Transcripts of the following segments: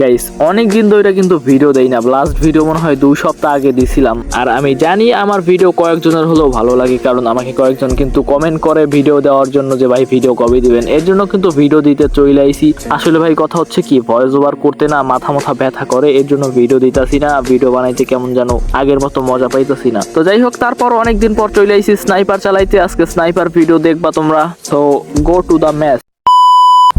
Guys অনেক দিন ধরে কিন্তু ভিডিও দেই না। লাস্ট ভিডিও মনে হয় দুই সপ্তাহ আগে দিছিলাম। আর আমি জানি আমার ভিডিও কয়েকজনের হলেও ভালো লাগে, কারণ আমাকে কয়েকজন কিন্তু কমেন্ট করে ভিডিও দেওয়ার জন্য যে, ভাই ভিডিও কবে দিবেন? এর জন্য কিন্তু ভিডিও দিতে চলে আইছি। আসলে ভাই, কথা হচ্ছে কি ভয়েস ওভার করতে না মাথা মাথা ব্যথা করে, এর জন্য ভিডিও দিতাছি না। ভিডিও বানাইতে কেমন যেন আগের মতো মজা পাইতাছি না। তো যাই হোক, তারপর অনেকদিন পর চলে আইছি স্নাইপার চালাইতে। আজকে স্নাইপার ভিডিও দেখবা তোমরা। তো গো টু দ্য ম্যাচ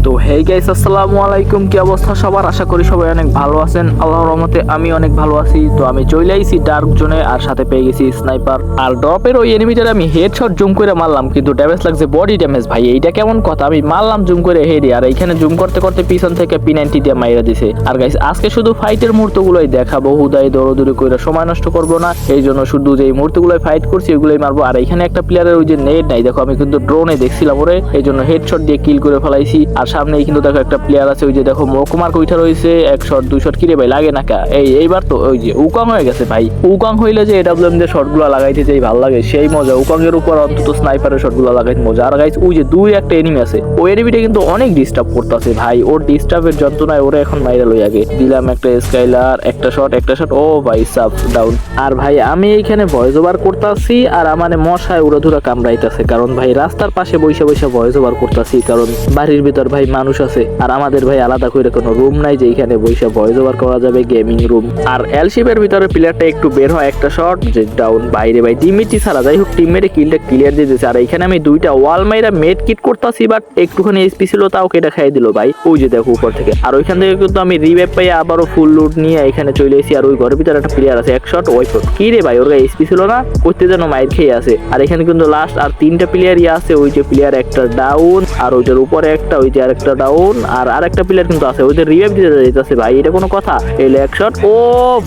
তো হেই গাইস আসসালামু আলাইকুম। কি অবস্থা সবার? আশা করি সবাই অনেক ভালো আছেন। আল্লাহর রহমতে আমি অনেক ভালো আছি। তো, আমি চলে আইছি ডার্ক জোনে আর সাথে পেয়ে গেছি স্নাইপার। আর ড্রপের ওই এনিমিটারে আমি হেডশট জুম করে মারলাম, কিন্তু ড্যামেজ লাগছে বডি ড্যামেজ ভাই। এইটা কেমন কথা? আমি মারলাম জুম করে হেডে, আর এইখানে জুম করতে করতে পিছন থেকে পি নাইনটি দিয়ে মাইরা দিছে। আর গাইস আজকে শুধু ফাইটের মুহূর্তগুলোই দেখাবো। হুদাই দৌড়দৌড়ি করে সময় নষ্ট করব না। এই জন্য শুধু যে মুহূর্তগুলোই ফাইট করছি, ওগুলোই মারবো। আর এখানে একটা প্লেয়ারের ওই যে নেট নাই, দেখো আমি কিন্তু ড্রোনে দেখছিলাম ওরে। এই জন্য হেডশট দিয়ে কিল করে ফেলাইছি। আর সামনেই কিন্তু দেখো একটা প্লেয়ার আছে, ওই যে দেখো মকুমার কইঠা রয়েছে, এক শট দুই শট কিরে ভাই, লাগে না কা? এই, এইবার তো, ওই যে উকাং হয়ে গেছে ভাই। উকাং হইলে যে এডাব্লিউএম দিয়ে শটগুলো লাগাইতে যেই ভালো লাগে, সেই মজা। উকাং এর উপর অন্তত স্নাইপারের শটগুলো লাগাইতে মজা। আর গাইস ওই যে দুই একটা এনিমি আছে, ওই এনিমিটা কিন্তু অনেক ডিস্টার্ব করতেছে ভাই। ওর ডিস্টার্বের যন্ত্রণায় ওরে এখন মাইরা লই আগে দিলাম একটা স্কাইলার একটা শট একটা শট ও ভাই সাপ ডাউন আর ভাই, আমি এইখানে ভয়েস ওভার করতেছি, আর আমার মশায় উড়াধুরা কামড়াইতেছে। কারণ ভাই, রাস্তার পাশে বৈশা বৈশা ভয়েস ওভার করতেছি, কারণ বাড়ির ভিতর মানুষ আছে, আর আমাদের ভাই আলাদা করে কোনো রুম নাই যে এখানে বৈশা ভয়েস ওভার করা যাবে গেমিং রুম আর এলশিপের ভিতরে প্লেয়ারটা একটু বের হয় একটা শট যে ডাউন বাইরে ভাই টিমমেটই ছাড়া। যাই হোক টিমমেটে কিলটা ক্লিয়ার দিয়ে দিয়েছে আর এখানে আমি দুইটা ওয়াল মাইরা মেড কিট করতেছি বাট একটুখানি এসপি ছিল, তাও কেটে খাই দিল ভাই। ওই যে দেখো উপর থেকে। আর ওইখান থেকে কিন্তু আমি রিভাইভ পাই আবারও ফুল লুট নিয়ে এখানে চলে এসেছি, আর ওই ঘরের ভিতরে একটা প্লেয়ার আছে, এক শট ওই শট কি রে ভাই, ওর গায়ে এসপি ছিল না? করতে যেন মাইর খেয়ে আছে। আর এখানে কিন্তু লাস্ট আর তিনটা প্লেয়ার প্লেয়ারই আছে, ওই যে প্লেয়ার একটা ডাউন আর ওইটার উপরে একটা, ওই যে আরেকটা ডাউন আর আরেকটা প্লেয়ার কিন্তু আছে। ওদের রিভাইভ দিতে যাইতেছে ভাই, এটা কোনো কথা? এই এক শট ও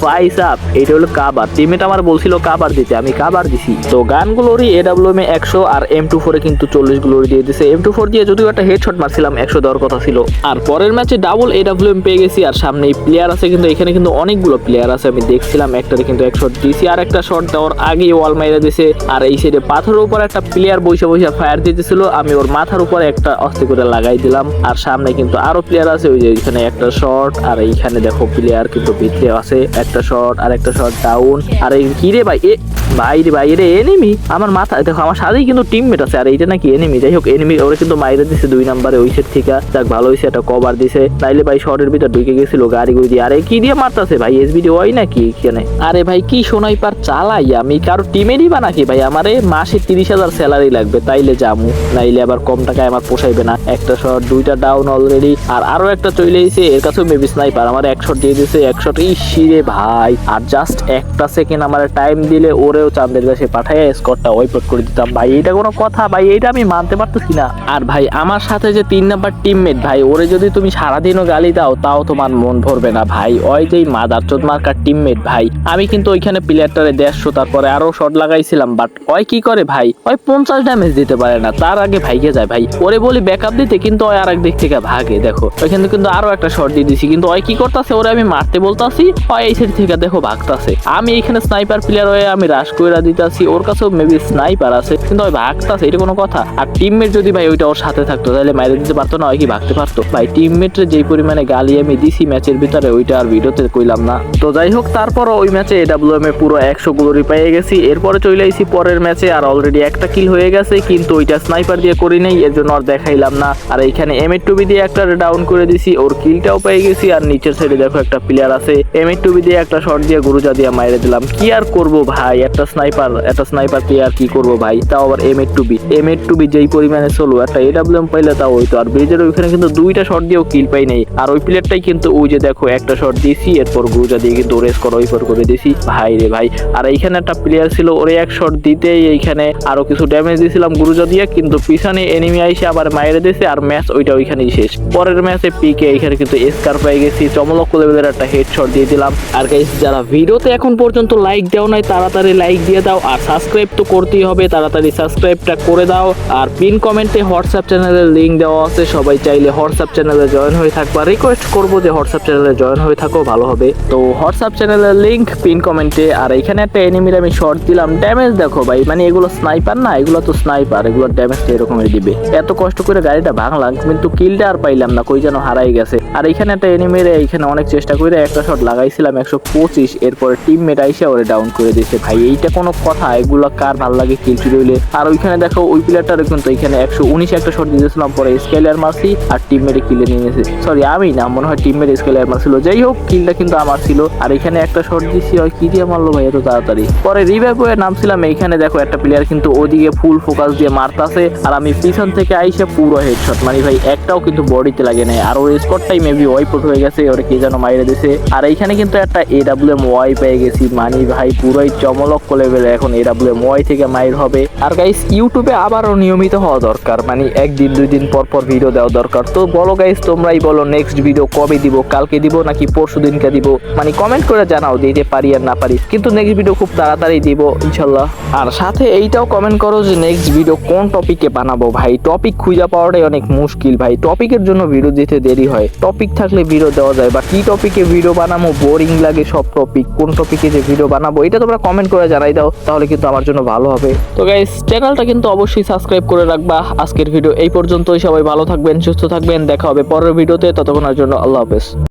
ভাই সাপ এটা হলো কাবার। টিমমেট আমার বলছিল কাবার দিতে, আমি কাবার দিছি। তো গানগুলোরই এডাব্লিউএম এ একশো আর এম টু ফোরে কিন্তু চল্লিশ গুলোরই দিয়ে দিছে। এম টু ফোর দিয়ে যদিও একটা হেডশট মারছিলাম, একশো দেওয়ার কথা ছিল। আর পরের ম্যাচে ডাবল এডাব্লিউএম পেয়ে গেছি, আর সামনে প্লেয়ার আছে কিন্তু, এখানে কিন্তু অনেকগুলো প্লেয়ার আছে। আমি দেখছিলাম একটাতে কিন্তু এক শট আর একটা শট দেওয়ার আগে ওয়াল মাইরা দিছে। আর এই সাইডে পাথরের উপর একটা প্লেয়ার বসে বসে ফায়ার দিতেছিল, আমি ওর মাথার উপর একটা অস্তে করে লাগাই দিলাম। আর সামনে কিন্তু আরও প্লেয়ার আছে, ওই যে এখানে একটা শট আর এইখানে দেখো প্লেয়ার কিন্তু ভিতরে আছে, একটা শট আর একটা শট ডাউন আর এই কি রে ভাই? এ ভাই রে ভাই এনিমি আমার মাথা, দেখো, আমার সাথেই কিন্তু টিমমেট আছে, আর এইটা নাকি এনিমি যাই হোক এনিমি ওরা কিন্তু মাইরে দিছে দুই নাম্বারে ওই সেট থেকে। যাক, ভালো হয়েছে একটা কভার দিছে। নাইলে ভাই শর্টের ভিতর ঢুকে গেছিল, গাড়ি গুড়ি দিয়ে। আরে, কি দিয়ে মারতাছে ভাই? এসবিডি ওই নাকি এখানে? আরে ভাই, কি সোনাই পার চালাই আমি? কারও টিমেরই বা নাকি ভাই? আমারে মাসে তিরিশ হাজার স্যালারি লাগবে, তাইলে জামু নাইলে আবার কম টাকায় আমার পোষাইবে না। একটা শট দুইটা ডাউন অলরেডি আর আরও একটা চলে এসে এর কাছেও মেবি স্নাইপার আমার এক দিয়ে দিয়েছে এক শট ইসিরে ভাই, আর জাস্ট একটা সেকেন্ড আমার টাইম দিলে ওরেও চাঁদের কাছে পাঠাইয়া স্কোরটা ওয়াইপট করে দিতাম। ভাই এটা কোনো কথা? ভাই এটা আমি মানতে পারতেছি না। আর ভাই, আমার সাথে যে তিন নাম্বার টিমমেট ভাই, ওরে যদি তুমি সারাদিনও গালি দাও, তাও তোমার মন ভরবে না, ভাই। ওই যেই মাদার চোদ মার্কার টিমমেট ভাই, আমি কিন্তু ওইখানে প্লেয়ারটারে দেড়শো, তারপরে আরও শট লাগাইছিলাম বাট ওই কি করে, ভাই? ওই পঞ্চাশ ড্যামেজ দিতে পারে না, তার আগে ভাইগে যায়, ভাই। ওরে বলি ব্যাকআপ দিতে, কিন্তু ওই আর এক দিক থেকে ভাগে, দেখো। ওইখানে কিন্তু আরও একটা শট দিয়ে দিছি, কিন্তু ওই কি করতেছে? ওরে আমি মারতে বলতাছি, ওই এই সাইড থেকে দেখো ভাগতাছে। আমি এখানে স্নাইপার প্লেয়ার হয়ে আমি রাশ কইরা দিতাছি, ওর কাছেও মেবি স্নাইপার আছে, কিন্তু ওই ভাগতাছে, এটা কোনো কথা। আর টিমমেট যদি ভাই ওইটা ওর সাথে থাকতো, তাহলে মাইরে দিতে পারতো না কি ভাগতে পারতো? ভাই টিমমেটের যেই পরিমাণে গালি আমি দিছি ম্যাচের ভিতরে, ওইটা আর ভিডিওতে কইলাম না। তো যাই হোক তারপর ওই ম্যাচে এডাব্লিউএম এ পুরো একশো গ্লোরি পেয়ে গেছি। এরপরে চলে আইছি পরের ম্যাচে আর অলরেডি একটা কিল হয়ে গেছে, কিন্তু ওইটা স্নাইপার দিয়ে করি নাই, এর জন্য আর দেখাইলাম না। আর এইখানে এম এর টুবি দিয়ে একটা ডাউন করে দিছি, ওর কিলটাও পেয়ে গেছি, আর নিচের সাইডে দেখো একটা প্লেয়ার আছে। এম এর টুবি দিয়ে একটা শট দিয়ে গুরুজা দিয়ে মাইরে দিলাম। কি আর করব ভাই, একটা স্নাইপার একটা স্নাইপার দিয়ে আর কি করব ভাই? তাও আবার এম এর টুবি এম এর টুবি যেই পরিমাণে চলো একটা এডাব্লিউএম পাইলে তাও হইতো। আর ব্রিজের ওইখানে কিন্তু দুইটা শট দিয়েও কিল পাই নাই। আর ওই প্লেয়ারটাই কিন্তু ওই যে দেখো, একটা শট দিয়েছি, এরপর গুরুজা দিয়ে কিন্তু রেস করা, ওই পর করে দিয়েছি। ভাই রে ভাই, আর এইখানে একটা প্লেয়ার ছিল, ওরে এক শট দিতেই এইখানে আরও কিছু ড্যামেজ দিয়েছিলাম গুরুজা দিয়ে, কিন্তু পিছনে এনিমি আইসে আবার মাইরে দিয়েছে, আর ম্যাচ ওইটা ওইখানেই শেষ। পরের ম্যাচে পিকে এখানে কিন্তু স্কার পেয়ে গেছি চমলক লেভেলের একটা হেড শট দিয়ে দিলাম। আর গাইস যারা ভিডিওতে এখন পর্যন্ত লাইক দেও নাই, তাড়াতাড়ি লাইক দিয়ে দাও আর সাবস্ক্রাইব তো করতেই হবে। তাড়াতাড়ি সাবস্ক্রাইবটা করে দাও। আর পিন কমেন্টে হোয়াটসঅ্যাপ চ্যানেলের লিঙ্ক দেওয়া আছে। সবাই চাইলে হোয়াটসঅ্যাপ চ্যানেলে জয়েন হয়ে থাকবা। রিকোয়েস্ট করব যে হোয়াটসঅ্যাপ চ্যানেলে জয়েন হয়ে থাকো, ভালো হবে। তো হোয়াটসঅ্যাপ চ্যানেলের লিঙ্ক পিন কমেন্টে আর এখানে একটা এনিমির আমি শর্ট দিলাম। ড্যামেজ দেখো ভাই মানে এগুলো স্নাইপার না, এগুলো তো স্নাইপার এগুলো ড্যামেজটা এরকমই দিবে। এত কষ্ট করে গাড়িটা ভাঙলাম, কিন্তু কিলটা আর পাইলাম না, কই যেন হারাই গেছে। আর এখানে একটা এনিমির এখানে অনেক চেষ্টা করে একটা শট লাগাইছিলাম, একশো পঁচিশ। এরপরে টিমমেট আইসা ওরে ডাউন করে দিয়েছে ভাই এইটা কোনো কথা, এগুলো কার ভালো লাগে কিল চুরি হইলে আর ওইখানে দেখো, ওই প্লেয়ারটারও কিন্তু এখানে একশো উনিশ একটা শট দিয়েছিলাম, পরে স্কেলার মারছি আর টিমমেটে কিলে নিয়ে নিয়েছে। সরি আমি না, মনে হয় টিমমেট স্কেলার মারছিল যাই হোক কিলটা কিন্তু আমার ছিল। আর এখানে একটা শট দিছি হয় কি দিয়ে মারলো ভাই এত তাড়াতাড়ি? পরে রিভাইভ হয়ে নামছিলাম, এইখানে দেখো একটা প্লেয়ার কিন্তু ওদিকে ফুল ফোকাস দিয়ে মারতাছে। আর আমি পিছন থেকে আইসে পুরো হেডশট মানে ভাই একটাও কিন্তু বডিতে লাগে নাই। আর ওর স্কটটাই মেবি ওয়াইপট হয়ে গেছে, ওরে কে যেন মাইরে দিছে। আর এইখানে কিন্তু একটা এডাব্লিউএম ওয়াই পেয়ে গেছি মানে ভাই পুরোই চমলক লেভেলে এখন এডাব্লিউএম ওয়াই থেকে মাইর হবে। আর গাইস ইউটিউবে আবারও নিয়মিত হওয়া দরকার। মানে একদিন দুই দিন পর পর ভিডিও দেওয়া দরকার। তো বলো গাইস তোমরাই বলো নেক্সট ভিডিও কবে দিব, কালকে দিব নাকি পরশু দিনকে দিব? মানে কমেন্ট করে জানাও, দিতে পারি আর না পারি। কিন্তু নেক্সট ভিডিও খুব তাড়াতাড়ি দিব, ইনশাল্লাহ। আর সাথে এইটাও কমেন্ট করো যে নেক্সট ভিডিও কোন টপিকে বানাবো ভাই? টপিক খুঁজে পাওয়াটাই অনেক মুশকিল ভাই। টপিকের জন্য ভিডিও দিতে দেরি হয়। টপিক থাকলে ভিডিও দেওয়া যায় বা কি টপিকে ভিডিও বানাবো? বোরিং লাগে সব টপিক কোন টপিকে যে ভিডিও বানাবো? এটা তোমরা কমেন্ট করে জানাই দাও, তাহলে কিন্তু আমার জন্য ভালো হবে। তো গাইস চ্যানেলটা কিন্তু অবশ্যই সাবস্ক্রাইব করে রাখবা। আজকের ভিডিও এই পর্যন্তই। সবাই ভালো থাকবেন, সুস্থ থাকবেন। দেখা হবে পরের ভিডিওতে ততক্ষণের জন্য আল্লাহ হাফেজ।